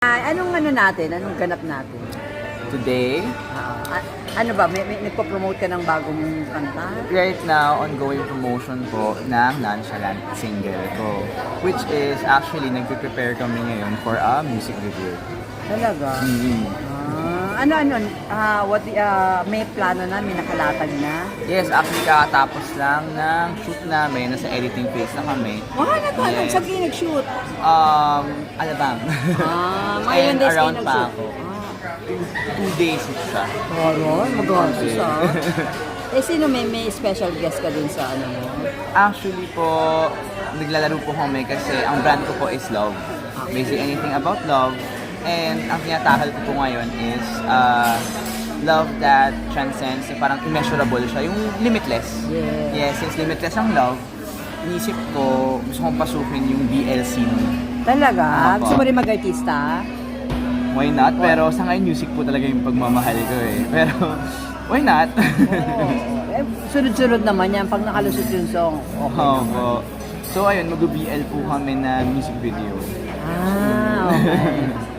Ay, anong ano natin? Anong ganap natin? Today, Ah, a- ano ba? May, may nagpo-promote ka ng bagong kanta? right now, ongoing promotion po ng Nonchalant single ko. Which is actually, nagpe-prepare kami ngayon for a music video. Talaga? Mhm. Ah, ano, ano? Ah, what, the- ah, may plano na? May nakalatag na? Yes, actually kakatapos lang ng shoot namin. Nasa editing phase na kami. Ah, ano to? Yes. sabi kayo nag-shoot? Um, Alabang. Ah, mga ilang And days kayo around pa nag-shoot? ako. Ah, Two days siya. Aron, mag-artist ah. eh, sino may, may special guest ka dun sa ano mo? Actually po, naglalaro po kami kasi ang brand ko po is love. Basically anything about love. And ang tinatakal ko po ngayon is uh, love that transcends, yung parang immeasurable siya, yung limitless. Yeah. Yes, since limitless ang love, inisip ko, gusto kong pasukin yung BL scene. Talaga? Apo. Gusto mo rin mag-artista? Why not? Pero sa ngayon, music po talaga yung pagmamahal ko eh. Pero, why not? Oo. eh, sunod-sunod naman yan. Pag nakalusot yung song, okay Oo naman. po. So ayun, mag-BL po kami na music video. Ah, okay.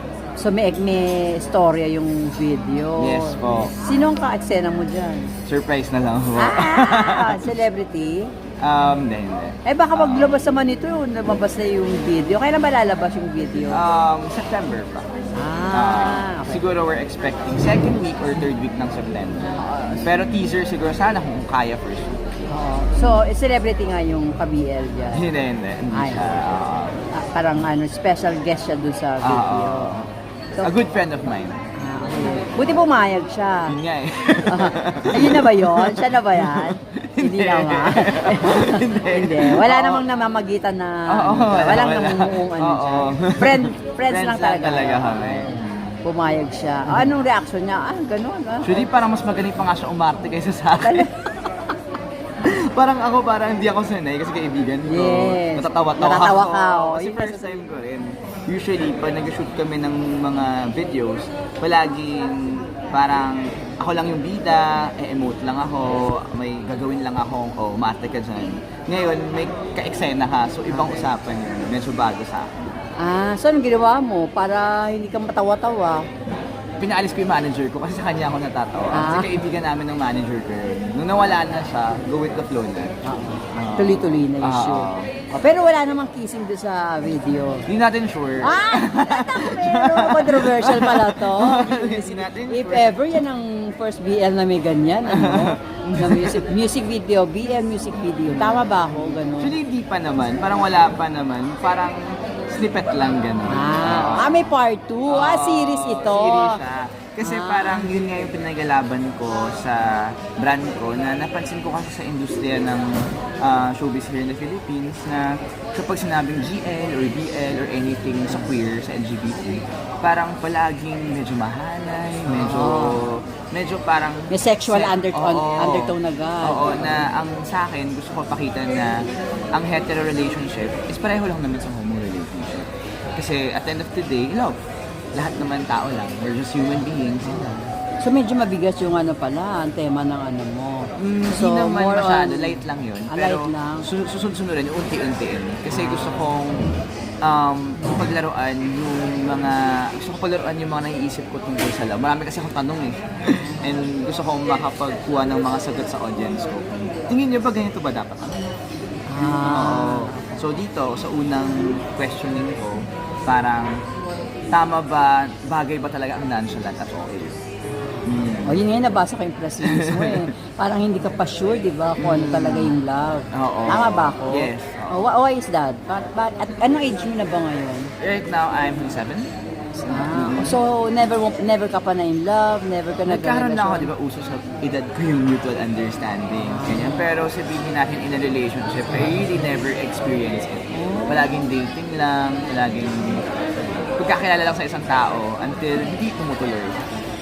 so may, may storya yung video. Yes po. Sino ang ka-eksena mo dyan? Surprise na lang po. Ah, celebrity? Um, hindi, hindi. Eh baka maglabas naman ito, lumabas na yung video. Kailan ba lalabas yung video? Um, September pa. Ah, Ah, okay. Siguro we're expecting second week or third week ng September. Pero teaser siguro sana kung kaya first week. Oo. So, eh, celebrity nga yung ka-BL dyan. Hindi, hindi. Hindi Ay. siya. ah, Ah, parang ano, special guest siya dun sa ah, video. ah, So, a good friend of mine. ah, okay. Buti pumayag siya. Yun nga eh. Ah, Ayun na ba yun? Siya na ba yan? Hindi Hindi. naman. Hindi. Hindi. Wala Oo. namang namamagitan na Oo, ano, wala, walang wala. namumuong ano Oo. siya. Friend, friends, Friends lang talaga. kami. Pumayag siya. Ah, Anong reaction niya? Ah, ganun. Ah. Actually, parang mas magaling pa nga siya umarte kaysa sa akin. parang ako, parang hindi ako sanay kasi kaibigan ko. Yes. Natatawa-tawa Natatawa ako. ka, oh. Kasi Yun first kasi- time ko rin. Usually, pag nag-shoot kami ng mga videos, palaging parang ako lang yung bida, e-emote lang ako, may gagawin lang ako, o oh, umarte ka dyan. Ngayon, may ka-eksena ka, so ibang usapan yun. Medyo bago sa akin. Ah, so anong ginawa mo para hindi ka matawa-tawa? Pinaalis ko yung manager ko kasi sa kanya ako natatawa. Ah. Kasi kaibigan namin ng manager ko yun. Nung nawala na siya, go with the flow na. Tuloy-tuloy na yung Ah. shoot. Oh, pero wala namang kissing doon sa video. Hindi natin sure. Ah! pero controversial pala to. Hindi natin If sure. ever yan ang first BL na may ganyan, ano? na music, music video, BL music video. Tama ba ako? Ganun. Actually, hindi pa naman. Parang wala pa naman. Parang snippet lang gano'n. Ah, ah, may part 2. Ah, series ito. Series siya. Kasi Ah. parang yun nga yung pinagalaban ko sa brand ko na napansin ko kasi sa industriya ng ah, showbiz here in the Philippines na kapag sinabing GL or BL or anything sa queer, sa LGBT, parang palaging medyo mahalay, medyo medyo parang May sexual se- undertone- Oo. undertone agad. Oo, na ang sa akin gusto ko pakita na ang hetero relationship is pareho lang naman sa homo. Kasi at the end of the day, love. Lahat naman tao lang. We're just human beings. lang. So medyo mabigas yung ano pala, ang tema ng ano mo. Hindi so, naman more masyado, on- light lang yun. Ah, Pero light lang. su- susunod-sunurin, unti-untiin. Kasi gusto kong um, paglaruan yung mga, gusto ko paglaruan yung mga naiisip ko tungkol sa love. Marami kasi akong tanong eh. And gusto kong makapagkuha ng mga sagot sa audience ko. Tingin niyo ba ganito ba dapat? Ah. Oo. So dito, sa unang questioning ko, parang tama ba, bagay ba talaga ang nonchalant at okay? Mm. O yun nga yung nabasa ko yung press release mo eh. Parang hindi ka pa sure, di ba, kung ano talaga yung love. Oo. Tama ba ako? Yes. Oh, wh- why is that? Ba- ba- at anong age mo na ba ngayon? Right now, I'm 27. Ah, so never wa- never ka pa na in love, never ka Nagkaroon lang ako, di ba, uso sa edad ko yung mutual understanding. Ganyan. Pero sabihin natin in a relationship, I really never experienced it. Palaging dating lang, palaging pagkakilala lang sa isang tao until hindi tumutuloy.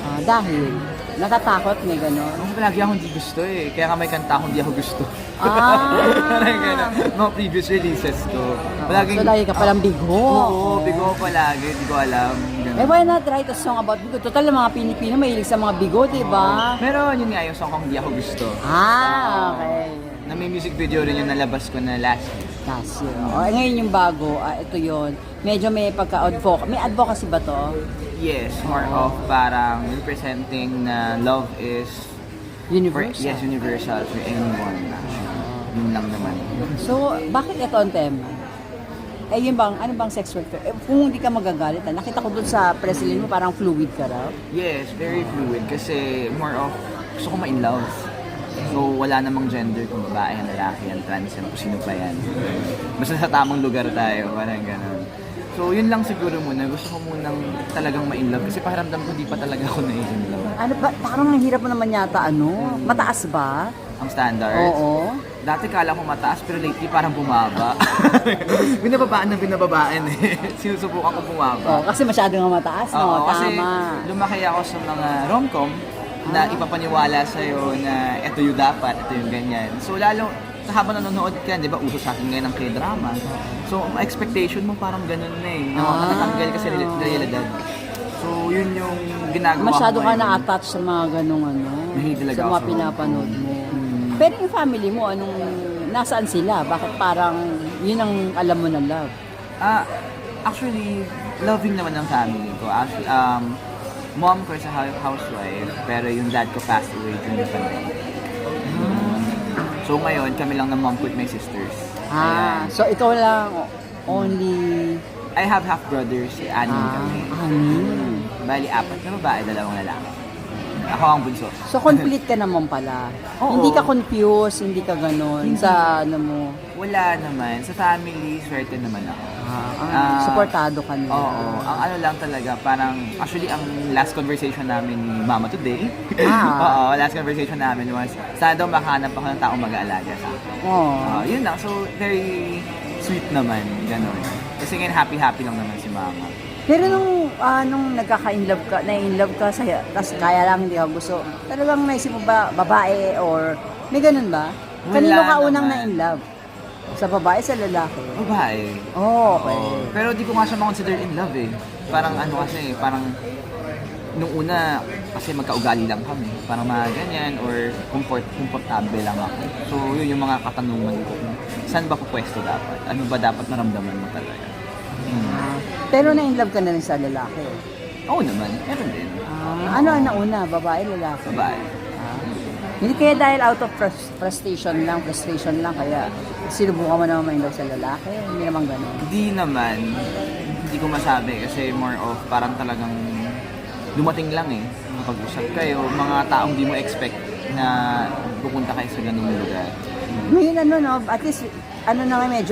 Ah, dahil natatakot may gano'n. Ako palagi ako hindi gusto eh. Kaya nga may kanta ako hindi ako gusto. Ah. Parang gano'n. Mga previous releases ko. Palaging, so lagi ka palang bigo. Oo, bigo ko palagi. Hindi ko alam. Ganun. Eh why not write a song about bigo? Total ng mga Pilipino mahilig sa mga bigo, di ba? Pero yun nga yung song kong hindi ako gusto. Ah, okay. Na may music video rin yung nalabas ko na last year. Last year. O, eh, ngayon yung bago, ah, ito yon Medyo may pagka-advocacy. May advocacy ba to? Yes, more of parang representing na love is for, Universal. yes, universal for anyone actually. Yun lang naman. So, bakit ito ang tema? Eh, yun bang, ano bang sex worker? Eh, kung hindi ka magagalit, ah, nakita ko dun sa press release mo, parang fluid ka raw. Yes, very fluid kasi more of gusto ko ma-in love. So, wala namang gender kung babae, lalaki, yan, trans, yan, kung sino pa yan. Basta sa tamang lugar tayo, parang ganun. So, yun lang siguro muna. Gusto ko munang talagang ma-in love kasi pakiramdam ko di pa talaga ako na-in love. Ano ba, parang ang hirap mo naman yata, ano? Mataas ba? Ang standard. Oo. Dati kala ko mataas pero lately parang bumaba. binababaan na binababaan eh. Sinusubukan ko bumaba. Oh, kasi masyado nga mataas, no? Oo, kasi Tama. lumaki ako sa mga rom-com na ipapaniwala sa'yo na ito yung dapat, ito yung ganyan. So lalo, sa habang nanonood ka, di ba, uso sa akin ngayon ng k-drama. So, ang expectation mo parang ganun na eh. Na Ah. matatanggal ka sa real- realidad. So, yun yung ginagawa Masyado ko ka ngayon. na-attach sa mga ganong ano. Mahilig talaga sa ako mga sa pinapanood mo. Mm. Pero yung family mo, anong, nasaan sila? Bakit parang yun ang alam mo na love? Ah, actually, loving naman ng family ko. Actually, um, mom ko is a hou- housewife, pero yung dad ko passed away during the pandemic. So ngayon, kami lang ng mom ko with my sisters. Ah, so ikaw lang only I have half brothers, anim ah, kami. anim. Bali, apat na babae, dalawang lalaki. Ako ang bunso. So complete ka naman pala. Oo. Hindi ka confused, hindi ka ganon sa ano mo. Wala naman. Sa family, swerte naman ako. Ah, Ah, supportado ka nila. Oo. Ang ano lang talaga, parang, actually, ang last conversation namin ni Mama today, Ah. oo, last conversation namin was, sana daw makahanap ako ng taong mag-aalaga sa akin. Oo. Ah, yun lang. So, very sweet naman. Ganon. Kasi ngayon, happy-happy lang naman si Mama. Pero nung, ah, nung nagkaka-inlove ka, na-inlove ka sa, tas kaya lang hindi ka gusto, talagang naisip mo ba, babae or, may ganun ba? Wala Kanino ka unang naman. na-inlove? Sa babae, sa lalaki? Babae. Oh, okay. Oo. Pero di ko nga siya ma-consider in love eh. Parang ano kasi, parang nung una, kasi magkaugali lang kami. Parang mga ganyan or comfort, komportable lang ako. So, yun yung mga katanungan ko. Saan ba pupwesto dapat? Ano ba dapat maramdaman mo talaga? Hmm. Pero na-inlove ka na rin sa lalaki. Oo naman, meron din. Ah, ano ang nauna? Babae, lalaki? Babae. Ah. Hindi kaya dahil out of frus- frustration lang, frustration lang, kaya sinubukan mo naman ma-inlove sa lalaki? Hindi naman ganun. Hindi naman, hindi ko masabi kasi more of parang talagang dumating lang eh. Pag-usap kayo, mga taong di mo expect na pupunta kayo sa ganung lugar. Ngayon ano no, at least, ano na nga medyo